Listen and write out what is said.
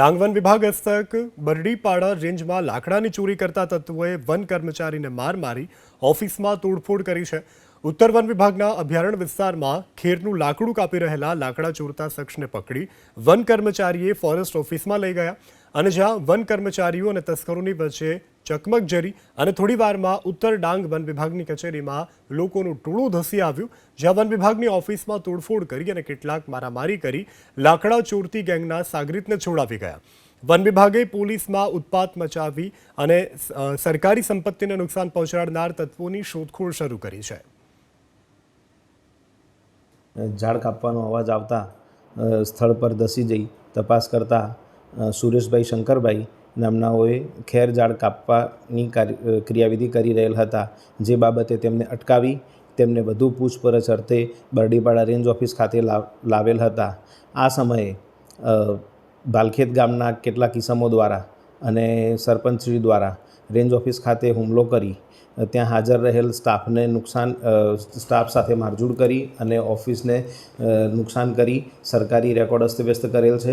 Dang one વિભાગ હસ્તક બરડીપાડા રેન્જમાં લાકડાની ચોરી કરતા તત્વોએ વન કર્મચારીને માર મારી ઓફિસમાં તોડફોડ કરી છે. ઉત્તર વન વિભાગના અભયારણ્ય વિસ્તારમાં ખેરનું લાકડું કાપી રહેલા લાકડા ચોરતા શખ્સને પકડી વન કર્મચારીએ ફોરેસ્ટ ઓફિસમાં લઈ ગયા. અને જ્યાં વન કર્મચારીઓ અને તસ્કરોની વચ્ચે ચકમક જરી અને થોડી વારમાં ઉત્તર ડાંગ વન વિભાગની કચેરીમાં લોકોનું ટોળું ધસી આવ્યું. જ્યાં વન વિભાગની ઓફિસમાં તોડફોડ કરી અને કેટલાક મારામારી કરી લાકડા ચોરતી ગેંગના સાગરીતને છોડાવી ગયા. વન વિભાગે પોલીસમાં ઉત્પાત મચાવી અને સરકારી સંપત્તિને નુકસાન પહોંચાડનાર તત્વોની શોધખોળ શરૂ કરી છે. ઝાડ કાપવાનો અવાજ આવતા સ્થળ પર ધસી જઈ તપાસ કરતા સુરેશભાઈ, શંકરભાઈ નામનાઓએ ખેર ઝાડ કાપવાની કાર્ય- ક્રિયાવિધિ કરી રહેલ હતા. જે બાબતે તેમને અટકાવી, તેમને વધુ પૂછપરછ અર્થે બરડીપાડા રેન્જ ઓફિસ ખાતે લાવ, લાવેલ હતા. આ સમયે ભાલખેત ગામના કેટલાક કિસમો દ્વારા અને સરપંચશ્રી દ્વારા રેન્જ ઓફિસ ખાતે હુમલો કરી ત્યાં હાજર રહેલ સ્ટાફને નુકસાન સ્ટાફ સાથે મારઝૂડ કરી અને ઓફિસને નુકસાન કરી સરકારી રેકોર્ડ અસ્તવ્યસ્ત કરેલ છે.